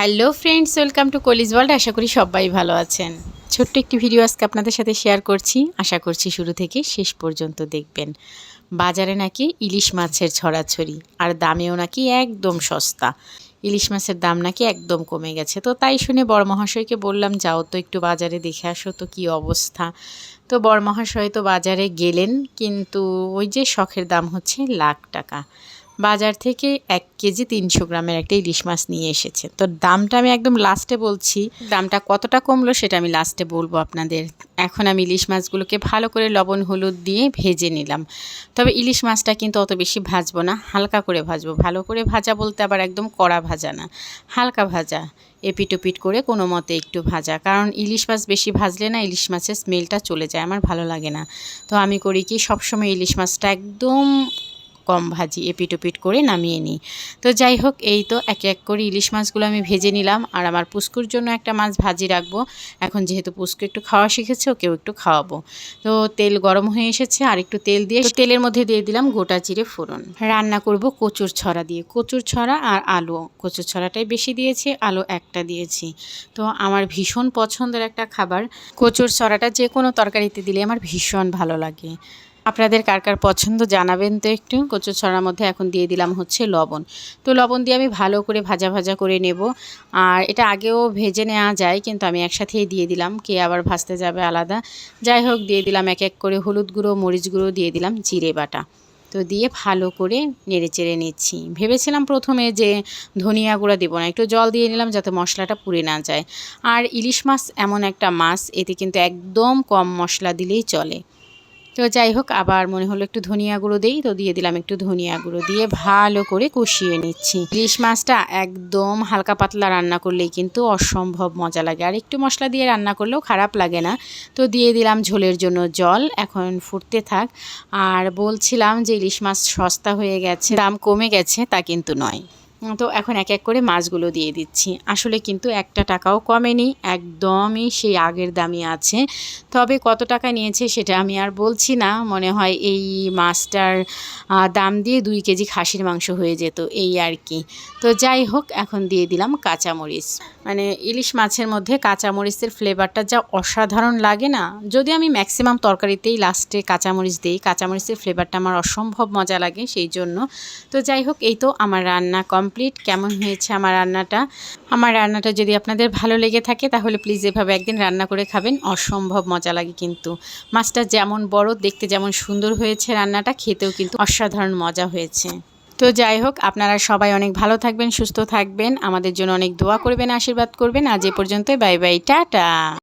Hello friends, welcome to college world. আশা করি সবাই ভালো আছেন। ছোট্ট একটি ভিডিও আজকে আপনাদের সাথে শেয়ার করছি। আশা করছি শুরু থেকে শেষ পর্যন্ত দেখবেন। বাজারে নাকি ইলিশ মাছের ছড়াছড়ি, আর দামেও নাকি একদম সস্তা। ইলিশ মাছের দাম নাকি একদম কমে গেছে। তো তাই শুনে বড় মহাশয়কে বললাম, যাও তো একটু বাজারে দেখে আসো তো কী অবস্থা? তো বড় মহাশয় তো বাজারে গেলেন, কিন্তু ওই যে শখের দাম হচ্ছে লাখ টাকা। বাজার থেকে এক কেজি তিনশো গ্রামের একটা ইলিশ মাছ নিয়ে এসেছে। তো দামটা আমি একদম লাস্টে বলছি। দামটা কতটা কমলো সেটা আমি লাস্টে বলব আপনাদের। এখন আমি ইলিশ মাছগুলোকে ভালো করে লবণ, হলুদ দিয়ে ভেজে নিলাম। তবে ইলিশ মাছটা কিন্তু অত বেশি ভাজবো না, হালকা করে ভাজবো। ভালো করে ভাজা বলতে আবার একদম কড়া ভাজা না, হালকা ভাজা, এপিট ওপিট করে কোনো মতে একটু ভাজা। কারণ ইলিশ মাছ বেশি ভাজলে না ইলিশ মাছের স্মেলটা চলে যায়, আমার ভালো লাগে না। তো আমি করি কি সবসময় ইলিশ মাছটা একদম কম ভাজি এপিট ওপিট করে নামিয়ে নিই। তো যাই হোক, এই তো এক এক করে ইলিশ মাছগুলো আমি ভেজে নিলাম। আর আমার পুস্কুর জন্য একটা মাছ ভাজি রাখব। এখন যেহেতু পুস্কু একটু খাওয়া শিখেছে, ওকেও একটু খাওয়াবো। তো তেল গরম হয়ে এসেছে, আর একটু তেল দিয়ে তেলের মধ্যে দিয়ে দিলাম গোটা জিরে ফোড়ন। রান্না করব কচুর ছড়া দিয়ে। কচুর ছড়া আর আলু। কচুর ছড়াটাই বেশি দিয়েছি, আলু একটা দিয়েছি। তো আমার ভীষণ পছন্দের একটা খাবার। কচুর ছড়াটা যে কোনো তরকারিতে দিলে আমার ভীষণ ভালো লাগে। আপনাদের কার কার পছন্দ জানাবেন তো একটু? কচু ছড়ার মধ্যে এখন দিয়ে দিলাম হচ্ছে লবণ। তো লবণ দিয়ে আমি ভালো করে ভাজা ভাজা করে নেব। আর এটা আগেও ভেজে নেওয়া যায়, কিন্তু আমি একসাথেই দিয়ে দিলাম। কে আবার ভাজতে যাবে আলাদা। যাই হোক, দিয়ে দিলাম এক এক করে হলুদ গুঁড়ো, মরিচ গুঁড়ো, দিয়ে দিলাম জিরে বাটা। তো দিয়ে ভালো করে নেড়ে চেড়ে নিচ্ছি। ভেবেছিলাম প্রথমে যে ধনিয়া গুঁড়া দেবো না, একটু জল দিয়ে নিলাম যাতে মশলাটা পুড়ে না যায়। আর ইলিশ মাছ এমন একটা মাছ, এতে কিন্তু একদম কম মশলা দিলেই চলে। তো যাই হোক, আবার মনে হলো একটু ধনিয়া গুঁড়ো দিই, তো দিয়ে দিলাম একটু ধনিয়া গুঁড়ো দিয়ে ভালো করে কষিয়ে নিচ্ছি। ইলিশ মাছটা একদম হালকা পাতলা রান্না করলেই কিন্তু অসম্ভব মজা লাগে। আর একটু মশলা দিয়ে রান্না করলেও খারাপ লাগে না। তো দিয়ে দিলাম ঝোলের জন্য জল, এখন ফুটতে থাক। আর বলছিলাম যে ইলিশ মাছ সস্তা হয়ে গেছে, দাম কমে গেছে, তা কিন্তু নয়। তো এখন এক এক করে মাছগুলো দিয়ে দিচ্ছি। আসলে কিন্তু একটা টাকাও কমেনি, একদমই সেই আগের দামই আছে। তবে কত টাকা নিয়েছে সেটা আমি আর বলছি না। মনে হয় এই মাছটার দাম দিয়ে দুই কেজি খাসির মাংস হয়ে যেত, এই আর কি। তো যাই হোক, এখন দিয়ে দিলাম কাঁচামরিচ। মানে ইলিশ মাছের মধ্যে কাঁচামরিচের ফ্লেভারটা যা অসাধারণ লাগে না, যদি আমি ম্যাক্সিমাম তরকারিতেই লাস্টে কাঁচামরিচ দিই, কাঁচামরিচের ফ্লেভারটা আমার অসম্ভব মজা লাগে সেই জন্য। তো যাই হোক, এই তো আমার রান্না কমপ্লিট কেমন হয়েছে আমার রান্নাটা? আমার রান্নাটা যদি আপনাদের ভালো লেগে থাকে, তাহলে প্লিজ এভাবে একদিন রান্না করে খাবেন। অসম্ভব মজা লাগে কিন্তু। মাছটা যেমন বড়, দেখতে যেমন সুন্দর হয়েছে রান্নাটা, খেতেও কিন্তু অসাধারণ মজা হয়েছে। তো যাই হোক, আপনারা সবাই অনেক ভালো থাকবেন, সুস্থ থাকবেন। আমাদের জন্য অনেক দোয়া করবেন, আশীর্বাদ করবেন। আজ এ পর্যন্ত বাই বাই, টাটা!